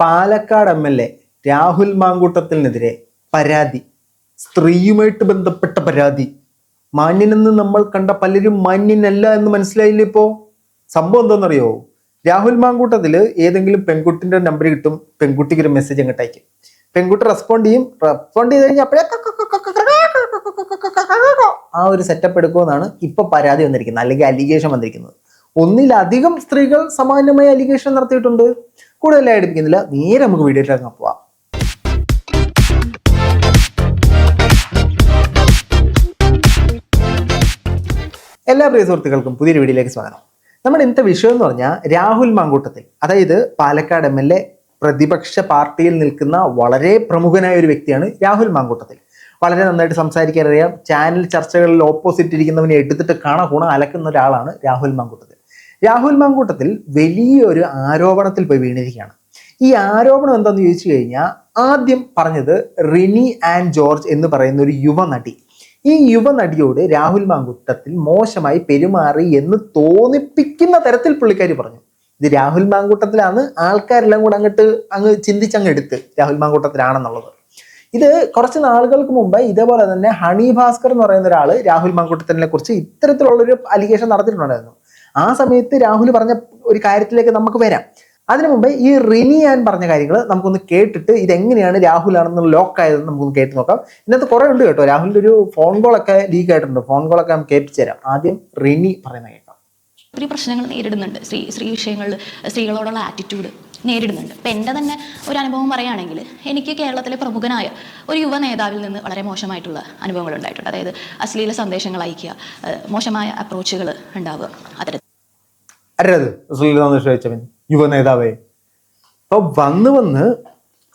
Palakkad M L A Rahul മാങ്കൂട്ടത്തിനെതിരെ പരാതി സ്ത്രീയുമായിട്ട് ബന്ധപ്പെട്ട പരാതി മാന്യനെന്ന് നമ്മൾ കണ്ട പലരും മാന്യനല്ല എന്ന് മനസ്സിലായില്ലേ ഇപ്പോ സംഭവം എന്താണെന്നറിയോ രാഹുൽ മാങ്കൂട്ടത്തിൽ ഏതെങ്കിലും പെൺകുട്ടിന്റെ നമ്പർ കിട്ടും പെൺകുട്ടിക്ക് ഒരു മെസ്സേജ് അങ്ങോട്ട് അയക്കും പെൺകുട്ടി റെസ്പോണ്ട് ചെയ്യും റെസ്പോണ്ട് ചെയ്ത് കഴിഞ്ഞാൽ ആ ഒരു സെറ്റപ്പ് എടുക്കുമെന്നാണ് ഇപ്പൊ പരാതി വന്നിരിക്കുന്നത് അല്ലെങ്കിൽ അലിഗേഷൻ വന്നിരിക്കുന്നത് ഒന്നിലധികം സ്ത്രീകൾ സമാനമായ അലിഗേഷൻ നടത്തിയിട്ടുണ്ട് കൂടുതലായി എടുപ്പിക്കുന്നില്ല നേരെ നമുക്ക് വീഡിയോയിലേക്ക് പോവാം. എല്ലാ പ്രിയ സുഹൃത്തുക്കൾക്കും പുതിയൊരു വീഡിയോയിലേക്ക് സ്വാഗതം. നമ്മൾ ഇന്നത്തെ വിഷയം എന്ന് പറഞ്ഞാൽ രാഹുൽ മാങ്കൂട്ടത്തിൽ അതായത് പാലക്കാട് എം പ്രതിപക്ഷ പാർട്ടിയിൽ നിൽക്കുന്ന വളരെ പ്രമുഖനായ ഒരു വ്യക്തിയാണ് രാഹുൽ മാങ്കൂട്ടത്തിൽ. വളരെ നന്നായിട്ട് സംസാരിക്കാൻ അറിയാം. ചാനൽ ചർച്ചകളിൽ ഓപ്പോസിറ്റ് ഇരിക്കുന്നവനെ എടുത്തിട്ട് കാണ കൂണ അലക്കുന്ന ഒരാളാണ് രാഹുൽ മാങ്കൂട്ടത്തിൽ. രാഹുൽ മാങ്കൂട്ടത്തിൽ വലിയൊരു ആരോപണത്തിൽ പോയി വീണിരിക്കുകയാണ്. ഈ ആരോപണം എന്താണെന്ന് ചോദിച്ചു കഴിഞ്ഞാൽ ആദ്യം പറഞ്ഞത് റിനി ആൻഡ് ജോർജ് എന്ന് പറയുന്ന ഒരു യുവനടി ഈ യുവനടിയോട് രാഹുൽ മാങ്കൂട്ടത്തിൽ മോശമായി പെരുമാറി എന്ന് തോന്നിപ്പിക്കുന്ന തരത്തിൽ പുള്ളിക്കാരി പറഞ്ഞു. ഇത് രാഹുൽ മാങ്കൂട്ടത്തിലാണ് ആൾക്കാരെല്ലാം കൂടെ അങ്ങോട്ട് അങ്ങ് ചിന്തിച്ചങ്ങ് എടുത്ത് രാഹുൽ മാങ്കൂട്ടത്തിലാണെന്നുള്ളത്. ഇത് കുറച്ച് നാളുകൾക്ക് മുമ്പ് ഇതേപോലെ തന്നെ ഹണി ഭാസ്കർ എന്ന് പറയുന്ന ഒരാൾ രാഹുൽ മങ്കുട്ടത്തനെ കുറിച്ച് ഇത്തരത്തിലുള്ളൊരു അലിഗേഷൻ നടത്തിയിട്ടുണ്ടായിരുന്നു. ആ സമയത്ത് രാഹുൽ പറഞ്ഞ ഒരു കാര്യത്തിലേക്ക് നമുക്ക് വരാം. അതിനു മുമ്പ് ഈ റിനി ഞാൻ പറഞ്ഞ കാര്യങ്ങൾ നമുക്കൊന്ന് കേട്ടിട്ട് ഇതെങ്ങനെയാണ് രാഹുൽ ആണെന്ന് ലോക്ക് ആയതെന്ന് നമുക്കൊന്ന് കേട്ട് നോക്കാം. ഇന്നത്തെ കുറെ ഉണ്ട് കേട്ടോ. രാഹുലിന്റെ ഒരു ഫോൺ കോളൊക്കെ ലീക്ക് ആയിട്ടുണ്ട്. ഫോൺ കോളൊക്കെ നമുക്ക് കേൾപ്പിച്ചു തരാം. ആദ്യം റിനി പറയുന്ന കേൾക്കാം ഒത്തിരി പ്രശ്നങ്ങൾ നേരിടുന്നുണ്ട്. സ്ത്രീ സ്ത്രീ വിഷയങ്ങളിൽ സ്ത്രീകളോടുള്ള ആറ്റിറ്റ്യൂഡ് നേരിടുന്നുണ്ട്. അപ്പം എന്റെ തന്നെ ഒരു അനുഭവം പറയുകയാണെങ്കിൽ എനിക്ക് കേരളത്തിലെ പ്രമുഖനായ ഒരു യുവ നേതാവിൽ നിന്ന് വളരെ മോശമായിട്ടുള്ള അനുഭവങ്ങൾ ഉണ്ടായിട്ടുണ്ട്. അതായത് അശ്ലീല സന്ദേശങ്ങൾ അയക്കുക മോശമായ അപ്രോച്ചുകൾ ഉണ്ടാവുക. അത്തരത്തിൽ. യുവ നേതാവേ. അപ്പൊ വന്ന് വന്ന്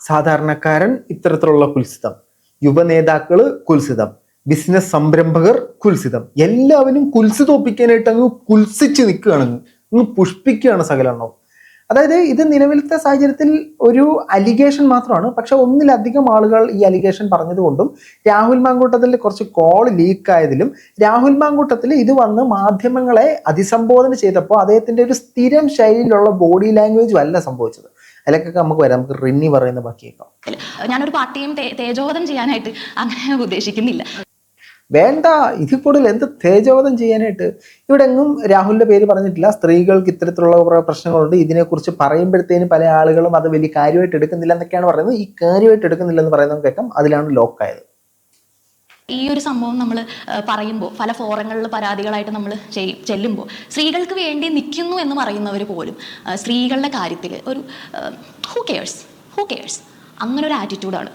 സാധാരണക്കാരൻ ഇത്തരത്തിലുള്ള കുൽസിതം യുവ നേതാക്കൾ കുൽസിതം. ബിസിനസ് സംരംഭകർ കുൽസിതം. എല്ലാവരും കുൽസിതോപ്പിക്കാനായിട്ട് അങ്ങ് കുൽസിച്ച് നിൽക്കുകയാണ്. അങ്ങ് പുഷ്പിക്കുകയാണ് സകലെണ്ണവും അതായത് ഇത് നിലവിലത്തെ സാഹചര്യത്തിൽ ഒരു അലിഗേഷൻ മാത്രമാണ്. പക്ഷെ ഒന്നിലധികം ആളുകൾ ഈ അലിഗേഷൻ പറഞ്ഞതുകൊണ്ടും രാഹുൽ മാങ്കൂട്ടത്തിൽ കുറച്ച് കോൾ ലീക്ക് ആയതിലും രാഹുൽ മാങ്കൂട്ടത്തിൽ ഇത് വന്ന് മാധ്യമങ്ങളെ അതിസംബോധന ചെയ്തപ്പോൾ അദ്ദേഹത്തിന്റെ ഒരു സ്ഥിരം ശൈലിയിലുള്ള ബോഡി ലാംഗ്വേജും അല്ല സംഭവിച്ചത്. അതിലേക്കൊക്കെ നമുക്ക് വരാം. നമുക്ക് റിന്നി പറയുന്ന ബാക്കിയേക്കാം. ഞാനൊരു പാർട്ടിയും തേജോവധം ചെയ്യാനായിട്ട് അങ്ങനെ ഉദ്ദേശിക്കുന്നില്ല. വേണ്ട ഇതിൽ കൂടുതൽ എന്ത് തേജോവധം ചെയ്യാനായിട്ട്? ഇവിടെ എങ്ങും രാഹുലിന്റെ പേര് പറഞ്ഞിട്ടില്ല. സ്ത്രീകൾക്ക് ഇത്തരത്തിലുള്ള കുറെ പ്രശ്നങ്ങളുണ്ട്. ഇതിനെക്കുറിച്ച് പറയുമ്പോഴത്തേനും പല ആളുകളും അത് വലിയ കാര്യമായിട്ട് എടുക്കുന്നില്ല എന്നൊക്കെയാണ് പറയുന്നത്. ഈ കാര്യമായിട്ട് എടുക്കുന്നില്ല എന്ന് പറയുന്നത് കേൾക്കാം. അതിലാണ് ലോക്കായത്. ഈ ഒരു സംഭവം നമ്മൾ പറയുമ്പോൾ പല ഫോറങ്ങളിൽ പരാതികളായിട്ട് നമ്മൾ ചെല്ലുമ്പോൾ സ്ത്രീകൾക്ക് വേണ്ടി നിൽക്കുന്നു എന്ന് പറയുന്നവർ പോലും സ്ത്രീകളുടെ കാര്യത്തിൽ ഒരു ഹൂ കെയേഴ്സ് ഹൂ കെയേഴ്സ് അങ്ങനെ ഒരു ആറ്റിറ്റ്യൂഡാണ്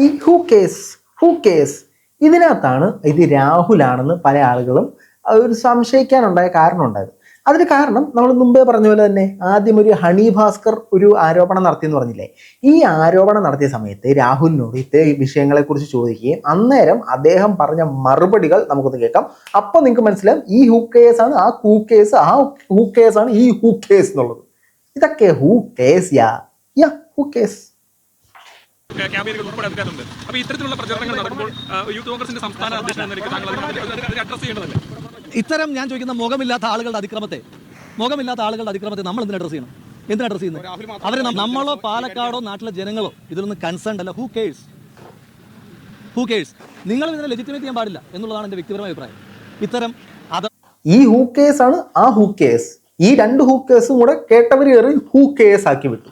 ഈ ഹൂ കേസ് ഹൂ കേസ് ഇതിനകത്താണ് ഇത് രാഹുലാണെന്ന് പല ആളുകളും ഒരു സംശയിക്കാനുണ്ടായ കാരണം ഉണ്ടായത് അതിന് കാരണം നമ്മൾ മുമ്പേ പറഞ്ഞ പോലെ തന്നെ ആദ്യം ഒരു ഹണി ഭാസ്കർ ഒരു ആരോപണം നടത്തിയെന്ന് പറഞ്ഞില്ലേ? ഈ ആരോപണം നടത്തിയ സമയത്ത് രാഹുലിനോട് ഇത്തേ വിഷയങ്ങളെക്കുറിച്ച് ചോദിക്കുകയും അന്നേരം അദ്ദേഹം പറഞ്ഞ മറുപടികൾ നമുക്കൊന്ന് കേൾക്കാം. അപ്പോൾ നിങ്ങൾക്ക് മനസ്സിലാവും ഈ ഹൂ കേസ് ആണ് ആ ഹൂ കേസ് ആ ഹൂ കേസ് ആണ് ഈ ഹൂ കേസ് എന്നുള്ളത്. ഇതൊക്കെ ഹൂ കേസ് യാ? യാ ഹൂ കേസ് ക്യാമ്പയിനുകൾ ഉൾപ്പെടെ എടുക്കാറുണ്ട് അപ്പൊ ഇത്തരത്തിലുള്ള പ്രചരണങ്ങൾ നടക്കുമ്പോൾ യൂത്ത് കോൺഗ്രസിന്റെ സംസ്ഥാന അധ്യക്ഷൻ എന്ന നിലയ്ക്ക് താങ്കൾ അതിനെ അഡ്രസ് ചെയ്യേണ്ടതല്ലേ? ഇത്തരം ഞാൻ ചോദിക്കുന്ന മുഖമില്ലാത്ത ആളുകളുടെ അതിക്രമത്തെ മുഖമില്ലാത്ത ആളുകളുടെ അതിക്രമത്തെ നമ്മൾ എന്തിനാ അഡ്രസ് ചെയ്യണം? എന്തിനാ അഡ്രസ് ചെയ്യുന്നത്? അവരെ നമ്മളോ പാലക്കാടോ നാട്ടിലെ ജനങ്ങളോ ഇതിലൊന്നും കൺസേൺ അല്ല. ഹൂ കേഴ്സ് ഹൂ കേഴ്സ് നിങ്ങൾ ഇതിനെ ലെജിറ്റിമേറ്റ് ചെയ്യാൻ പാടില്ല എന്നുള്ളതാണ് എന്റെ വ്യക്തിപരമായ അഭിപ്രായം. ഇത്തരം അത് ഈ ഹൂ കേസ് ആണ് ആ ഹൂ കേസ് ഈ രണ്ട് ഹൂ കേസും കൂടെ കേട്ടവർ കയറി ഹൂ കേസ് ആക്കി വിട്ടു.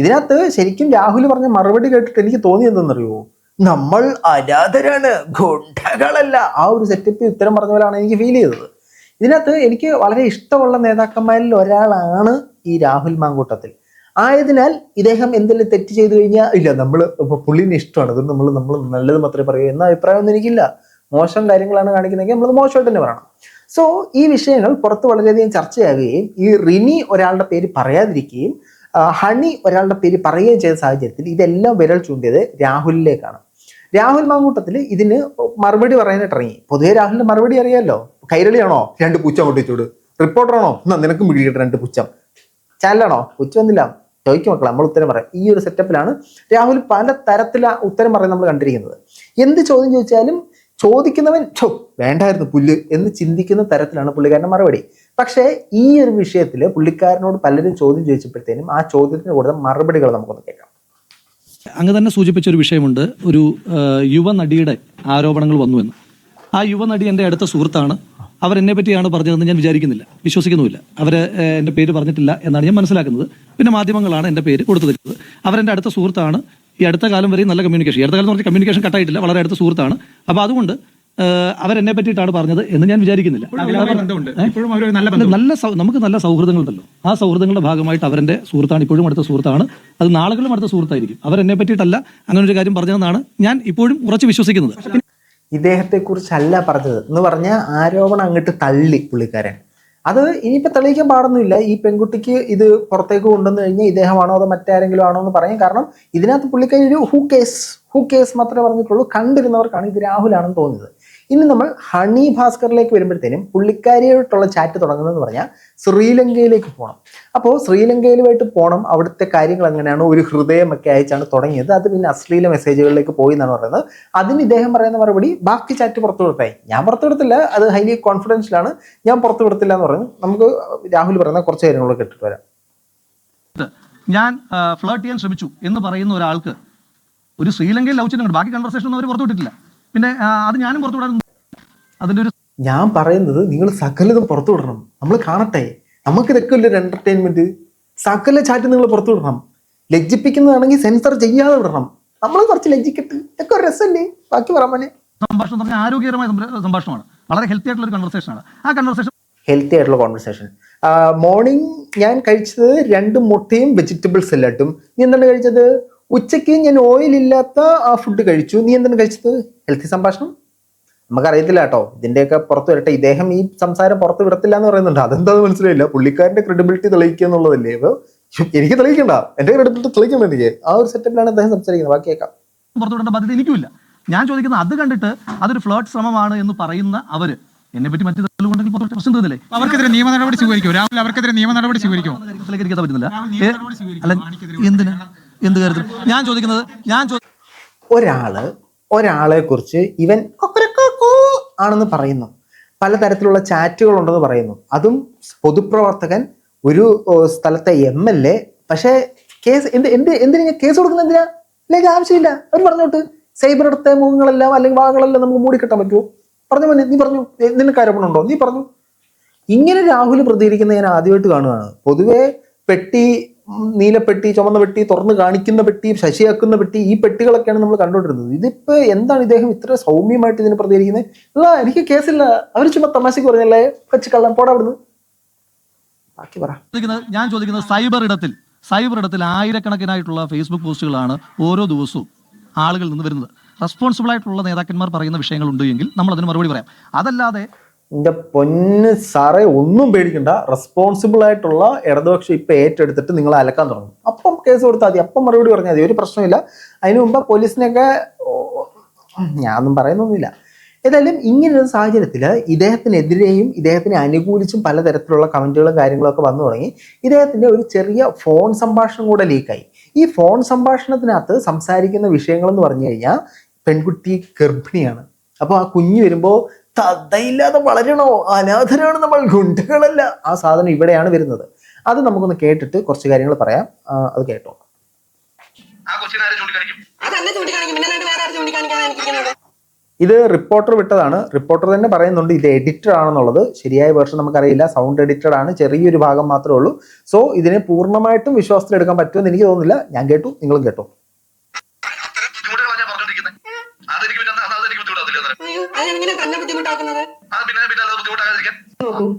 ഇതിനകത്ത് ശരിക്കും രാഹുൽ പറഞ്ഞ മറുപടി കേട്ടിട്ട് എനിക്ക് തോന്നി എന്തെന്നറിയോ? നമ്മൾ അനാഥരാണ് ഗുണ്ടകളല്ല. ആ ഒരു സെറ്റപ്പ് ഉത്തരം പറഞ്ഞ പോലെയാണ് എനിക്ക് ഫീൽ ചെയ്തത്. ഇതിനകത്ത് എനിക്ക് വളരെ ഇഷ്ടമുള്ള നേതാക്കന്മാരിൽ ഒരാളാണ് ഈ രാഹുൽ മാങ്കൂട്ടത്തിൽ. ആയതിനാൽ ഇദ്ദേഹം എന്തെങ്കിലും തെറ്റ് ചെയ്തു കഴിഞ്ഞാൽ ഇല്ല നമ്മൾ ഇപ്പൊ പുള്ളിനെ ഇഷ്ടമാണ്. അതുകൊണ്ട് നമ്മൾ നമ്മൾ നല്ലത് മാത്രമേ പറയൂ എന്ന അഭിപ്രായമൊന്നും എനിക്കില്ല. മോശം കാര്യങ്ങളാണ് കാണിക്കുന്നതെങ്കിൽ നമ്മൾ മോശമായിട്ട് തന്നെ പറയണം. സോ ഈ വിഷയങ്ങൾ പുറത്ത് വളരെയധികം ചർച്ചയാകുകയും ഈ റിനി ഒരാളുടെ പേര് പറയാതിരിക്കുകയും ഹണി ഒരാളുടെ പേര് പറയുകയും ചെയ്ത സാഹചര്യത്തിൽ ഇതെല്ലാം വിരൽ ചൂണ്ടിയത് രാഹുലിലേക്കാണ്. രാഹുൽ മാങ്കൂട്ടത്തിൽ ഇതിന് മറുപടി പറയാനായിട്ട് ഇറങ്ങി. പൊതുവെ രാഹുലിന്റെ മറുപടി അറിയാമല്ലോ കൈരളിയാണോ? രണ്ട് പൂച്ച വെച്ചോട്. റിപ്പോർട്ടറാണോ? എന്നാ നിനക്കും പിടിക്കട്ടെ രണ്ട് പുച്ഛം ചാനലാണോ? പുച്ഛം ഒന്നില്ല ചോദിക്കും മക്കളെ നമ്മൾ ഉത്തരം പറയാം. ഈ ഒരു സെറ്റപ്പിലാണ് രാഹുൽ പല തരത്തില ഉത്തരം പറയാൻ നമ്മൾ കണ്ടിരിക്കുന്നത്. എന്ത് ചോദ്യം ചോദിച്ചാലും ചോദിക്കുന്നവൻ ചോ വേണ്ടായിരുന്നു പുല്ല് എന്ന് ചിന്തിക്കുന്ന തരത്തിലാണ് പുള്ളിക്കാരന്റെ മറുപടി. പക്ഷേ ഈ ഒരു വിഷയത്തിൽ പുള്ളിക്കാരനോട് പലരും ചോദ്യം ചോദിച്ചപ്പോഴത്തേനും ആ ചോദ്യത്തിന് കൊടുത്ത മറുപടികൾ നമുക്കൊന്ന് കേൾക്കാം. അങ്ങ് തന്നെ സൂചിപ്പിച്ച ഒരു വിഷയമുണ്ട്. ഒരു യുവനടിയുടെ ആരോപണങ്ങൾ വന്നു എന്ന്. ആ യുവനടി എന്റെ അടുത്ത സുഹൃത്താണ്. അവർ എന്നെ പറ്റിയാണ് പറഞ്ഞതെന്ന് ഞാൻ വിചാരിക്കുന്നില്ല. വിശ്വസിക്കുന്നുമില്ല. അവർ എന്റെ പേര് പറഞ്ഞിട്ടില്ല എന്നാണ് ഞാൻ മനസ്സിലാക്കുന്നത്. പിന്നെ മാധ്യമങ്ങളാണ് എന്റെ പേര് കൊടുത്തിരിക്കുന്നത്. അവരെന്റെ അടുത്ത സുഹൃത്താണ്. ഈ അടുത്ത കാലം വരെയും നല്ല കമ്മ്യൂണിക്കേഷൻ അടുത്ത കാലം എന്ന് പറഞ്ഞാൽ കമ്മ്യൂണിക്കേഷൻ കട്ടായിട്ടില്ല വളരെ അടുത്ത സുഹൃത്താണ്. അപ്പോൾ അതുകൊണ്ട് അവരെന്നെ പറ്റിയിട്ടാണ് പറഞ്ഞത് എന്ന് ഞാൻ വിചാരിക്കുന്നില്ല. നല്ല നമുക്ക് നല്ല സൗഹൃദങ്ങളുണ്ടല്ലോ. ആ സൗഹൃദങ്ങളുടെ ഭാഗമായിട്ട് അവരുടെ സുഹൃത്താണ് ഇപ്പോഴും അടുത്ത സുഹൃത്താണ്. അത് നാളുകളും അടുത്ത സുഹൃത്തായിരിക്കും. അവരെന്നെ പറ്റിയിട്ടല്ല അങ്ങനെ ഒരു കാര്യം പറഞ്ഞതെന്നാണ് ഞാൻ ഇപ്പോഴും ഉറച്ചു വിശ്വസിക്കുന്നത്. ഇദ്ദേഹത്തെക്കുറിച്ചല്ല പറഞ്ഞത്. എന്ന് പറഞ്ഞ ആരോപണം അങ്ങോട്ട് തള്ളി പുള്ളിക്കാരൻ. അത് ഇനിയിപ്പോൾ തെളിയിക്കാൻ പാടൊന്നുമില്ല. ഈ പെൺകുട്ടിക്ക് ഇത് പുറത്തേക്ക് കൊണ്ടുവന്നു കഴിഞ്ഞാൽ ഇദ്ദേഹമാണോ അതോ മറ്റാരെങ്കിലും ആണോ എന്ന് പറയും കാരണം ഇതിനകത്ത് പുള്ളിക്കാരി ഒരു ഹൂ കേസ് ഹൂ കേസ് മാത്രമേ പറഞ്ഞിട്ടുള്ളൂ. കണ്ടിരുന്നവർക്കാണ് ഇത് രാഹുലാണെന്ന് തോന്നിയത്. ഇനി നമ്മൾ ഹണി ഭാസ്കറിലേക്ക് വരുമ്പോഴത്തേനും പുള്ളിക്കാരിയായിട്ടുള്ള ചാറ്റ് തുടങ്ങുന്നതെന്ന് പറഞ്ഞാൽ ശ്രീലങ്കയിലേക്ക് പോകണം അപ്പോൾ ശ്രീലങ്കയിലുമായിട്ട് പോകണം അവിടുത്തെ കാര്യങ്ങൾ എങ്ങനെയാണ്? ഒരു ഹൃദയമൊക്കെ അയച്ചാണ് തുടങ്ങിയത്. അത് പിന്നെ അശ്ലീല മെസ്സേജുകളിലേക്ക് പോയി എന്നാണ് പറയുന്നത്. അതിന് ഇദ്ദേഹം പറയുന്ന മറുപടി ബാക്കി ചാറ്റ് പുറത്തു കൊടുത്തായി ഞാൻ പുറത്തു കൊടുത്തില്ല അത് ഹൈലി കോൺഫിഡൻഷ്യലാണ് ഞാൻ പുറത്തു കൊടുത്തില്ല എന്ന് പറഞ്ഞു നമുക്ക് രാഹുൽ പറയുന്ന കുറച്ച് കാര്യങ്ങളൊക്കെ കേട്ടിട്ട് വരാം. ഞാൻ ഫ്ലേർട്ട് ചെയ്യാൻ ശ്രമിച്ചു എന്ന് പറയുന്ന ഒരാൾക്ക് ഒരു ശ്രീലങ്കയിൽ ലവ് ബാക്കി കൺവെർസേഷൻ ഒന്നും അവർ പുറത്തു വിട്ടിട്ടില്ല പിന്നെ അത് ഞാനും പുറത്തു അതിന്റെ ഒരു ഞാൻ പറയുന്നത് നിങ്ങൾ സകലതും പുറത്തു വിടണം. നമ്മൾ കാണട്ടെ. നമുക്ക് ഇതൊക്കെ ഒരു എന്റർടൈൻമെന്റ് സകല ചാറ്റ് നിങ്ങൾ പുറത്തു വിടണം. ലജ്ജിപ്പിക്കുന്നതാണെങ്കിൽ സെൻസർ ചെയ്യാതെ വിടണം. നമ്മൾ കുറച്ച് ലജ്ജിക്കട്ട്. ഇതൊക്കെ ഒരു രസമല്ലേ? ബാക്കി പറയാൻ സംഭാഷണം പറഞ്ഞാൽ ആരോഗ്യകരമായ സംഭാഷണമാണ്. വളരെ ഹെൽത്തി ആയിട്ടുള്ള ഒരു കൺവർസേഷനാണ് ആ കൺവെർസേഷൻ ഹെൽത്തി ആയിട്ടുള്ള കോൺവെർസേഷൻ മോർണിംഗ് ഞാൻ കഴിച്ചത് രണ്ട് മുട്ടയും വെജിറ്റബിൾ സലാഡും നീ എന്താണ് കഴിച്ചത്? ഉച്ചയ്ക്ക് ഞാൻ ഓയിൽ ഇല്ലാത്ത ആ ഫുഡ് കഴിച്ചു. നീ എന്താണ് കഴിച്ചത്? ഹെൽത്തി സംഭാഷണം? നമുക്കറിയത്തില്ല കേട്ടോ. ഇതിന്റെയൊക്കെ പുറത്ത് വരട്ടെ. ഇദ്ദേഹം ഈ സംസാരം പുറത്ത് വിടത്തില്ല എന്ന് പറയുന്നുണ്ട്. അതെന്താന്ന് മനസ്സിലായില്ല. പുള്ളിക്കാരന്റെ ക്രെഡിബിലിറ്റി തെളിയിക്കുക എന്നുള്ളതല്ലേ. അപ്പൊ എനിക്ക് തെളിയിക്കണ്ട. എന്റെ ക്രെഡിബിലിറ്റി തെളിയിക്കണം എനിക്ക് ആ ഒരു സെറ്റപ്പിലാണ് അദ്ദേഹം സംസാരിക്കുന്നത്. ബാക്കിയേക്കാം പുറത്തുവിടേണ്ട പുറത്തു വിടേണ്ട ബാധ്യത എനിക്കുമില്ല. ഞാൻ ചോദിക്കുന്ന അത് കണ്ടിട്ട് അതൊരു ഫ്ലോട്ട് ശ്രമമാണ് എന്ന് പറയുന്ന അവർ. എന്നെ പറ്റി മറ്റു തെളിവുണ്ടെങ്കിൽ പുറത്ത് പ്രശ്നം തീർന്നില്ലേ അവർക്കെതിരെ നിയമ നടപടി സ്വീകരിക്കും രാഹുൽ അവർക്കെതിരെ നിയമ നടപടി സ്വീകരിക്കും ഇരിക്കാൻ പറ്റുന്നില്ല. അല്ല എന്തിന്? എന്ത് കാര്യത്തിൽ ഞാൻ ചോദിക്കുന്നത് ഞാൻ ഒരാൾ ഒരാളെ കുറിച്ച് ഇവൻ ആണെന്ന് പറയുന്നു. പലതരത്തിലുള്ള ചാറ്റുകൾ ഉണ്ടെന്ന് പറയുന്നു. അതും പൊതുപ്രവർത്തകൻ ഒരു സ്ഥലത്തെ എം എൽ എ പക്ഷേ കേസ് എന്ത് എന്ത് എന്തിനാ കേസ് കൊടുക്കുന്ന എന്തിനാ? അല്ലെങ്കിൽ ആവശ്യമില്ല. അവർ പറഞ്ഞോട്ട്. സൈബർ എടുത്ത മുഖങ്ങളെല്ലാം അല്ലെങ്കിൽ വാകളെല്ലാം നമുക്ക് മൂടിക്കെട്ടാൻ പറ്റുമോ? പറഞ്ഞു മോനെ നീ പറഞ്ഞു നിനക്ക് ആരോപണമുണ്ടോ? നീ പറഞ്ഞു. ഇങ്ങനെ രാഹുൽ പ്രതികരിക്കുന്ന ഞാൻ ആദ്യമായിട്ട് കാണുകയാണ്. പൊതുവെ പെട്ടി നീലപ്പെട്ടി ചുമന്ന പെട്ടി തുറന്ന് കാണിക്കുന്ന പെട്ടി ശശിയാക്കുന്ന പെട്ടി ഈ പെട്ടികളൊക്കെയാണ് നമ്മൾ കണ്ടുകൊണ്ടിരുന്നത്. ഇതിപ്പോ എന്താണ് ഇദ്ദേഹം ഇത്ര സൗമ്യമായിട്ട് ഇതിന് പ്രതികരിക്കുന്നത്? അല്ല എനിക്ക് കേസില്ല. അവർ ചുമ്മാ തമാശക്ക് പറഞ്ഞല്ലേ വെച്ച് കള്ളം പോടാ അവിടുന്ന്. ബാക്കി പറ. ഞാൻ ചോദിക്കുന്നത് സൈബർ ഇടത്തിൽ സൈബർ ഇടത്തിൽ ആയിരക്കണക്കിനായിട്ടുള്ള ഫേസ്ബുക്ക് പോസ്റ്റുകളാണ് ഓരോ ദിവസവും ആളുകളിൽ നിന്ന് വരുന്നത്. റെസ്പോൺസിബിൾ ആയിട്ടുള്ള നേതാക്കന്മാർ പറയുന്ന വിഷയങ്ങൾ ഉണ്ടെങ്കിൽ നമ്മൾ അതിന് മറുപടി പറയാം. അതല്ലാതെ എന്റെ പൊന്ന് സാറേ ഒന്നും പേടിക്കണ്ട. റെസ്പോൺസിബിൾ ആയിട്ടുള്ള ഇടതുപക്ഷം ഇപ്പം ഏറ്റെടുത്തിട്ട് നിങ്ങൾ അലക്കാൻ തുടങ്ങും. അപ്പം കേസ് കൊടുത്താൽ മതി. അപ്പം മറുപടി പറഞ്ഞാൽ മതി. ഒരു പ്രശ്നമില്ല അതിനു മുമ്പ് പോലീസിനെയൊക്കെ ഞാനൊന്നും പറയുന്നൊന്നുമില്ല. ഏതായാലും ഇങ്ങനൊരു സാഹചര്യത്തിൽ ഇദ്ദേഹത്തിനെതിരെയും ഇദ്ദേഹത്തിനെ അനുകൂലിച്ചും പലതരത്തിലുള്ള കമന്റുകളും കാര്യങ്ങളൊക്കെ വന്നു തുടങ്ങി. ഇദ്ദേഹത്തിന്റെ ഒരു ചെറിയ ഫോൺ സംഭാഷണം കൂടെ ലീക്കായി. ഈ ഫോൺ സംഭാഷണത്തിനകത്ത് സംസാരിക്കുന്ന വിഷയങ്ങളെന്ന് പറഞ്ഞു കഴിഞ്ഞാൽ പെൺകുട്ടി ഗർഭിണിയാണ്. അപ്പോൾ ആ കുഞ്ഞ് വരുമ്പോൾ തതയില്ലാതെ വളരണോ? അനാഥരാണ് നമ്മൾ ഗുണ്ടകളല്ല. ആ സാധനം ഇവിടെയാണ് വരുന്നത്. അത് നമുക്കൊന്ന് കേട്ടിട്ട് കുറച്ച് കാര്യങ്ങൾ പറയാം. അത് കേട്ടോ ഇത് റിപ്പോർട്ടർ വിട്ടതാണ്. റിപ്പോർട്ടർ തന്നെ പറയുന്നുണ്ട് ഇത് എഡിറ്റഡ് ആണെന്നുള്ളത്. ശരിയായ വേർഷൻ നമുക്കറിയില്ല. സൗണ്ട് എഡിറ്റഡ് ആണ്. ചെറിയൊരു ഭാഗം മാത്രമേ ഉള്ളൂ. സോ ഇതിനെ പൂർണമായിട്ടും വിശ്വാസത്തിലെടുക്കാൻ പറ്റുമെന്ന് എനിക്ക് തോന്നുന്നില്ല. ഞാൻ കേട്ടു. നിങ്ങളും കേട്ടോ അത്തരം ബുദ്ധിമുട്ടുകളാണ് ഞാൻ പറഞ്ഞോണ്ടിരിക്കുന്നത് അതെനിക്ക് പിന്നെ അന്ന് അതെനിക്ക് ബുദ്ധിമുട്ടാവില്ല അന്നേരം തന്നെ ബുദ്ധിമുട്ടാക്കുന്നത്? അത് പിന്നെ പിന്നെ അത് ബുദ്ധിമുട്ടാകാതിരിക്കാൻ.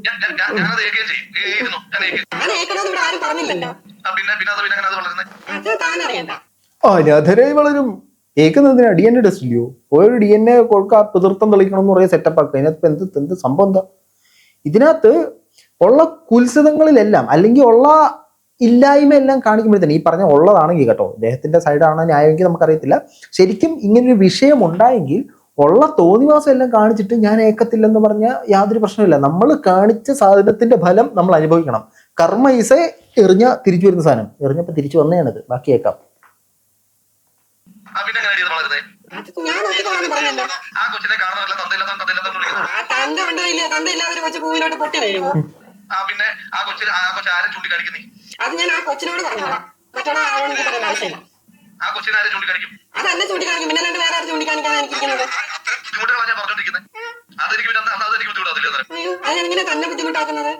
ഞാൻ ഞാൻ- ഞാൻ- ഞാനത് ഏക്കുകയും ചെയ്യും. ഏയിരുന്നു ഞാൻ ഏക്കും ഏക്കണമെന്ന് ഇവിടെ ആരും പറഞ്ഞില്ലല്ലോ. ആ, പിന്നെ പിന്നെ അത് പിന്നെ അങ്ങനെ അത് വളരുന്നത് അത് താനറിയണ്ട. അനാഥരായി വളരും. ഏക്കുന്നതിന് ഡി എൻ എ ടെസ്റ്റ് ഇല്ലയോ ഒരു ഡി എൻ എ കൊടുക്ക പിതൃത്വം തെളിയിക്കണം എന്ന് പറയുക സെറ്റപ്പ് ആക്കുക. അതിനകത്ത് എന്ത് എന്ത് സംഭവം എന്താ? ഇതിനകത്ത് ഉള്ള കുത്സിതങ്ങളിലെല്ലാം അല്ലെങ്കിൽ ഉള്ള ഇല്ലായ്മ എല്ലാം കാണിക്കുമ്പോഴത്തേന് ഈ പറഞ്ഞ ഉള്ളതാണെങ്കിൽ കേട്ടോ അദ്ദേഹത്തിന്റെ സൈഡാണോ ന്യായമെങ്കിൽ നമുക്കറിയത്തില്ല. ശരിക്കും ഇങ്ങനൊരു വിഷയം ഉണ്ടായെങ്കിൽ ഉള്ള തോന്നിവാസം എല്ലാം കാണിച്ചിട്ട് ഞാൻ ഏക്കത്തില്ലെന്ന് പറഞ്ഞ യാതൊരു പ്രശ്നമില്ല നമ്മൾ കാണിച്ച സാധനത്തിന്റെ ഫലം നമ്മൾ അനുഭവിക്കണം. കർമ്മ ഈസെ എറിഞ്ഞ തിരിച്ചു വരുന്ന സാധനം. എറിഞ്ഞപ്പോ തിരിച്ചു വന്നതാണിത് ബാക്കി ഏക്കാം ആ പിന്നെ ആ കൊച്ചു ആ പിന്നെ ആ കൊച്ചിന് ആ കൊച്ചു ആരെ ചൂണ്ടിക്കാണിക്കുന്നേ അത് ഞാൻ ആ കൊച്ചിനോട് പറഞ്ഞോളാം. മറ്റേ എനിക്ക് ആവശ്യമില്ല. ആ കൊച്ചിനെ ആരെ ചൂണ്ടിക്കാണിക്കും? അത് എന്നെ ചൂണ്ടിക്കാണിക്കും. പിന്നെ രണ്ട് വേറെ ആരും ചൂണ്ടിക്കാണിക്കാൻ എനിക്കിരിക്കുന്നത് അത്തരം ബുദ്ധിമുട്ടുകളാണ് ഞാൻ പറഞ്ഞോണ്ടിരിക്കുന്നത് അതെനിക്ക് പിന്നെ അന്ന് അതെനിക്ക് ബുദ്ധിമുട്ടാവില്ല അന്നേരം. അയ്യോ അത് എങ്ങനെ തന്നെ ബുദ്ധിമുട്ടാക്കുന്നത്?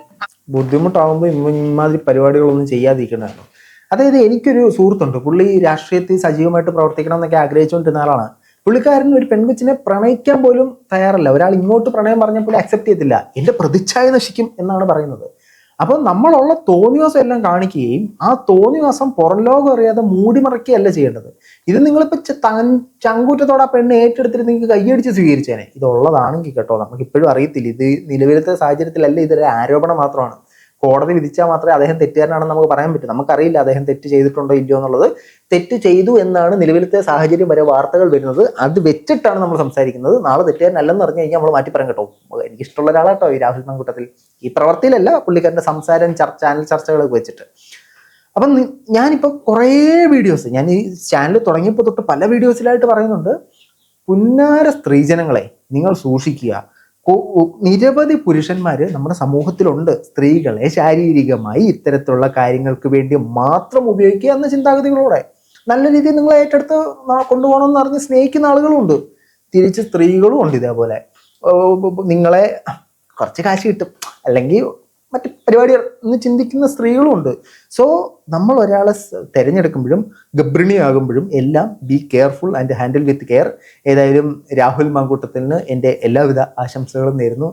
ബുദ്ധിമുട്ടാകുമ്പോൾ ഇമാതിരി പരിപാടികളൊന്നും ചെയ്യാതിരിക്കണമായിരുന്നു അതായത് എനിക്കൊരു സുഹൃത്തുണ്ട്. പുള്ളി രാഷ്ട്രീയത്തിൽ സജീവമായിട്ട് പ്രവർത്തിക്കണം എന്നൊക്കെ ആഗ്രഹിച്ചുകൊണ്ടിരുന്ന ആളാണ്. പുള്ളിക്കാരൻ ഒരു പെൺകുച്ചിനെ പ്രണയിക്കാൻ പോലും തയ്യാറല്ല. ഒരാൾ ഇങ്ങോട്ട് പ്രണയം പറഞ്ഞപ്പോൾ അക്സെപ്റ്റ് ചെയ്തില്ല എന്റെ പ്രതിച്ഛായ നശിക്കും എന്നാണ് പറയുന്നത്. അപ്പോൾ നമ്മളുള്ള തോന്നിവാസം എല്ലാം കാണിക്കുകയും ആ തോന്നിവാസം പുറം ലോകം അറിയാതെ മൂടിമറയ്ക്കുകയല്ല ചെയ്യേണ്ടത്. ഇത് നിങ്ങളിപ്പോൾ തൻ ചങ്കൂറ്റത്തോടെ ആ പെണ്ണ് ഏറ്റെടുത്തിട്ട് നിങ്ങൾക്ക് കൈയടിച്ച് സ്വീകരിച്ചേനെ. ഇതുള്ളതാണെങ്കിൽ കേട്ടോ നമുക്ക് ഇപ്പോഴും അറിയത്തില്ല. ഇത് നിലവിലത്തെ സാഹചര്യത്തിലല്ല ഇതൊരു ആരോപണം മാത്രമാണ്. കോടതി വിധിച്ചാൽ മാത്രമേ അദ്ദേഹം തെറ്റുകാരനാണെന്ന് നമുക്ക് പറയാൻ പറ്റൂ. നമുക്കറിയില്ല അദ്ദേഹം തെറ്റ് ചെയ്തിട്ടുണ്ടോ ഇല്ലയോ എന്നുള്ളത്. തെറ്റ് ചെയ്തു എന്നാണ് നിലവിലത്തെ സാഹചര്യം വരെ വാർത്തകൾ വരുന്നത്. അത് വെച്ചിട്ടാണ് നമ്മൾ സംസാരിക്കുന്നത്. നാളെ തെറ്റുകാരനല്ലെന്ന് പറഞ്ഞു കഴിഞ്ഞാൽ നമ്മൾ മാറ്റി പറയാൻ കേട്ടോ. എനിക്ക് ഇഷ്ടമുള്ള ഒരാളാട്ടോ ഈ രാഹുൽ മങ്കൂട്ടത്തിൽ ഈ പ്രവർത്തിയിലല്ല പുള്ളിക്കാരന്റെ സംസാരം ചർച്ച ചാനൽ ചർച്ചകളൊക്കെ വെച്ചിട്ട്. അപ്പം ഞാനിപ്പോൾ കുറേ വീഡിയോസ് ഞാൻ ഈ ചാനൽ തുടങ്ങിയപ്പോൾ തൊട്ട് പല വീഡിയോസിലായിട്ട് പറയുന്നുണ്ട്. പുന്നാര സ്ത്രീജനങ്ങളെ നിങ്ങൾ സൂക്ഷിക്കുക. നിരവധി പുരുഷന്മാർ നമ്മുടെ സമൂഹത്തിലുണ്ട്. സ്ത്രീകളെ ശാരീരികമായി ഇത്തരത്തിലുള്ള കാര്യങ്ങൾക്ക് വേണ്ടി മാത്രം ഉപയോഗിക്കുക എന്ന ചിന്താഗതികളോടെ. നല്ല രീതിയിൽ നിങ്ങളെ ഏറ്റെടുത്ത് കൊണ്ടുപോകണം കൊണ്ടുപോകണമെന്ന് അറിഞ്ഞ് സ്നേഹിക്കുന്ന ആളുകളുണ്ട്. തിരിച്ച് സ്ത്രീകളും ഉണ്ട് ഇതേപോലെ. നിങ്ങളെ കുറച്ച് കാശ് കിട്ടും. അല്ലെങ്കിൽ മറ്റ് പരിപാടികൾ എന്ന് ചിന്തിക്കുന്ന സ്ത്രീകളും ഉണ്ട്. സോ നമ്മൾ ഒരാളെ തിരഞ്ഞെടുക്കുമ്പോഴും ഗർഭിണിയാകുമ്പോഴും എല്ലാം be careful and handle with care ഏതായാലും രാഹുൽ മാങ്കൂട്ടത്തിന് എന്റെ എല്ലാവിധ ആശംസകളും നേരുന്നു.